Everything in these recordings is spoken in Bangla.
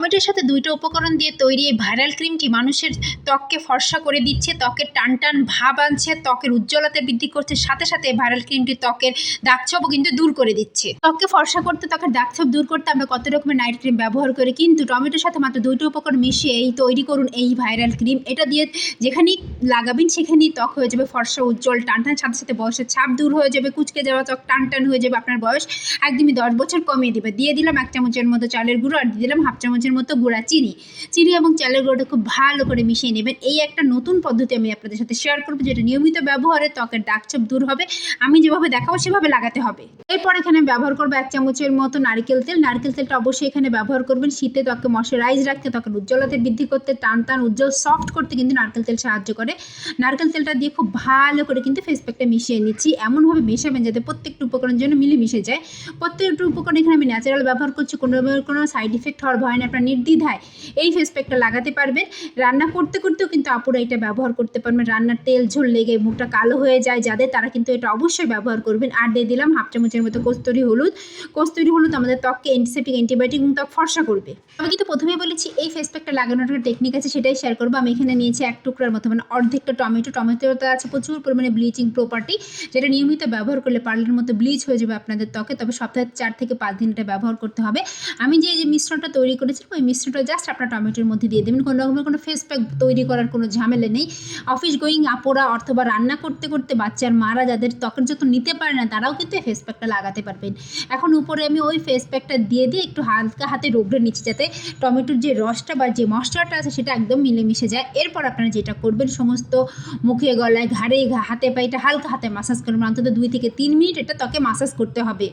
টমেটোর সাথে দুইটা উপকরণ দিয়ে তৈরি এই ভাইরাল ক্রিমটি মানুষের ত্বককে ফর্সা করে দিচ্ছে, ত্বকের টান টান ভাব আনছে, ত্বকের উজ্জ্বলতা বৃদ্ধি করছে, সাথে সাথে ভাইরাল ক্রিমটি ত্বকের দাগছোপও কিন্তু দূর করে দিচ্ছে। ত্বককে ফর্সা করতে, ত্বকের দাগছোপ দূর করতে আমরা কত রকমের নাইট ক্রিম ব্যবহার করি, কিন্তু টমেটোর সাথে মাত্র দুইটা উপকরণ মিশিয়ে এই তৈরি করুন এই ভাইরাল ক্রিম। এটা দিয়ে যেখানেই লাগাবেন সেখানেই ত্বক হয়ে যাবে ফর্সা, উজ্জ্বল, টান টান, সাথে সাথে বয়সের ছাপ দূর হয়ে যাবে, কুচকে যাওয়া ত্বক টান টান হয়ে যাবে, আপনার বয়স একদমই দশ বছর কমিয়ে দেবে। দিয়ে দিলাম এক চামচের মতো চালের গুঁড়ো আর দিয়ে দিলাম হাফ চামচের মতো গুঁড়া চিনি। চিনি এবং চালের গুঁড়োটা খুব ভালো করে মিশিয়ে নেবেন। এই একটা নতুন পদ্ধতি আমি আপনাদের সাথে শেয়ার করব, যেটা নিয়মিত ব্যবহারে ত্বকের দাগছোপ দূর হবে। আমি যেভাবে দেখাবো, সেভাবে লাগাতে হবে। এরপর এখানে ব্যবহার করব এক চামচের মতো নারকেল তেল। নারকেল তেলটা অবশ্যই এখানে ব্যবহার করবেন। শীতে ত্বককে ময়শ্চারাইজ রাখতে, ত্বকের উজ্জ্বলতা বৃদ্ধি করতে, টান টান উজ্জ্বল সফট করতে কিন্তু নারকেল তেল সাহায্য করে। নারকেল তেলটা দিয়ে খুব ভালো করে কিন্তু ফেস প্যাকটা মিশিয়ে নিচ্ছি। এমনভাবে মেশাবেন যাতে প্রত্যেকটা উপকরণের জন্য মিলে মিশে যায়। প্রত্যেকটা উপকরণ এখানে আমি ন্যাচারাল ব্যবহার করছি, কোনো কোনো সাইড ইফেক্ট হওয়ার ভয় নেই। আপনার নির্দ্বিধায় এই ফেস প্যাকটা লাগাতে পারবেন। রান্না করতে করতেও কিন্তু আপুরা এটা ব্যবহার করতে পারবেন। রান্নার তেল, ঝোল লেগে মুখটা কালো হয়ে যায় যাদের, তারা কিন্তু এটা অবশ্যই ব্যবহার করবেন। আর দিয়ে দিলাম হাফ চামচের মতো কস্তুরি হলুদ। কস্তুরি হলুদ আমাদের ত্বককে অ্যান্টিসেপ্টিক অ্যান্টিবায়োটিক ত্বক ফর্সা করবে। আমি কিন্তু প্রথমেই বলেছি, এই ফেস প্যাকটা লাগানোর একটা টেকনিক আছে, সেটাই শেয়ার করব। আমি এখানে নিয়েছি এক টুকরার মতো মানে অর্ধেকটা টমেটো। টমেটোতে আছে প্রচুর পরিমাণে ব্লিচিং প্রপার্টি যেটা নিয়মিত ব্যবহার করলে পার্লের মতো ব্লিচ হয়ে যাবে আপনাদের ত্বকে। তবে সপ্তাহে চার থেকে পাঁচ দিন এটা ব্যবহার করতে হবে। আমি যে মিশ্রণটা তৈরি করেছিলাম ওই মিশ্রণটা জাস্ট আপনার টমেটোর মধ্যে দিয়ে দেবেন। কোনো রকমের কোনো ফেস প্যাক তৈরি করার কোনো ঝামেলা নেই। অফিস গোয়িং আপোরা অথবা রান্না করতে করতে বাচ্চার মারা যাদের ত্বকের যত নিতে পারে না, তারাও কিন্তু ফেস প্যাকটা লাগাতে পারবেন। এখন উপরে আমি ওই ফেস প্যাকটা দিয়ে দিয়ে একটু হালকা হাতে রোগড়ে নিচ্ছি যাতে টমেটোর যে রসটা বা যে মশলাটা আছে, সেটা একদম মিলেমিশে যায়। এরপর আপনারা যেটা করবেন, সমস্ত মুখে, গলায়, ঘাড়ে, হাতে, পায়ে এটা হালকা হাতে মাসাজ করবেন। অন্তত দুই থেকে তিন মিনিট এটা ত্বকে মাসাজ করতে হবে।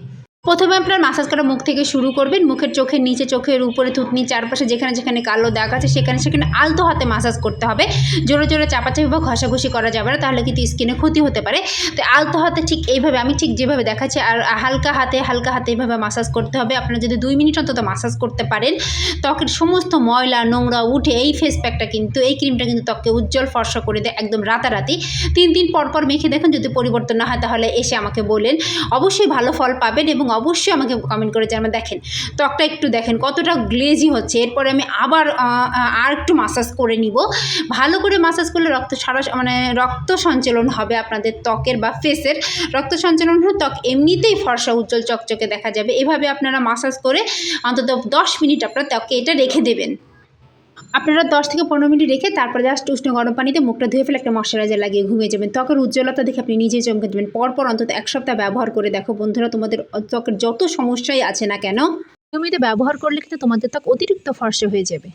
প্রথমে আপনার মাসাজ করা মুখ থেকে শুরু করবেন, মুখের চোখের নিচে, চোখের উপরে, থুতনি চারপাশে যেখানে যেখানে কালো দাগ আছে সেখানে সেখানে আলতো হাতে মাসাজ করতে হবে। জোরে জোরে চাপাচাপি বা ঘষাঘষি করা যাবে না, তাহলে কিন্তু স্কিনে ক্ষতি হতে পারে। তো আলতো হাতে ঠিক এইভাবে, আমি ঠিক যেভাবে দেখাচ্ছি, আর হালকা হাতে হালকা হাতে এইভাবে মাসাজ করতে হবে। আপনারা যদি দুই মিনিট অন্তত মাসাজ করতে পারেন, ত্বকের সমস্ত ময়লা, নোংরা, উঠে এই ফেস প্যাকটা কিন্তু, এই ক্রিমটা কিন্তু ত্বককে উজ্জ্বল, ফর্সা করে দেয়, একদম রাতারাতি। তিন দিন পর পর মেখে দেখুন, যদি পরিবর্তন না হয়, তাহলে এসে আমাকে বলেন। অবশ্যই ভালো ফল পাবেন এবং অবশ্যই আমাকে কমেন্ট করে জানাবেন দেখেন, ত্বকটা একটু দেখেন কতটা গ্লেজি হচ্ছে। এরপরে আমি আবার আর একটু মাসাজ করে নিব। ভালো করে মাসাজ করলে রক্ত সারা মানে রক্ত সঞ্চালন হবে আপনাদের ত্বকের বা ফেসের রক্ত সঞ্চালন হলে ত্বক এমনিতেই ফর্সা, উজ্জ্বল, চকচকে দেখা যাবে। এভাবে আপনারা মাসাজ করে অন্তত দশ মিনিট আপনার ত্বকে এটা রেখে দেবেন। আপনারা দশ থেকে পনেরো মিনিট রেখে তারপরে জাস্ট উষ্ণ গরম পানিতে মুখটা ধুয়ে ফেলে একটা ময়শ্চারাইজার লাগিয়ে ঘুমিয়ে যাবেন। ত্বকের উজ্জ্বলতা দেখে আপনি নিজেই চমকে দেবেন। পরপর অন্তত এক সপ্তাহ ব্যবহার করে দেখো বন্ধুরা, তোমাদের ত্বকের যত সমস্যাই আছে না কেন, নিয়মিত ব্যবহার করলে কিন্তু তোমাদের ত্বক অতিরিক্ত ফর্সা হয়ে যাবে।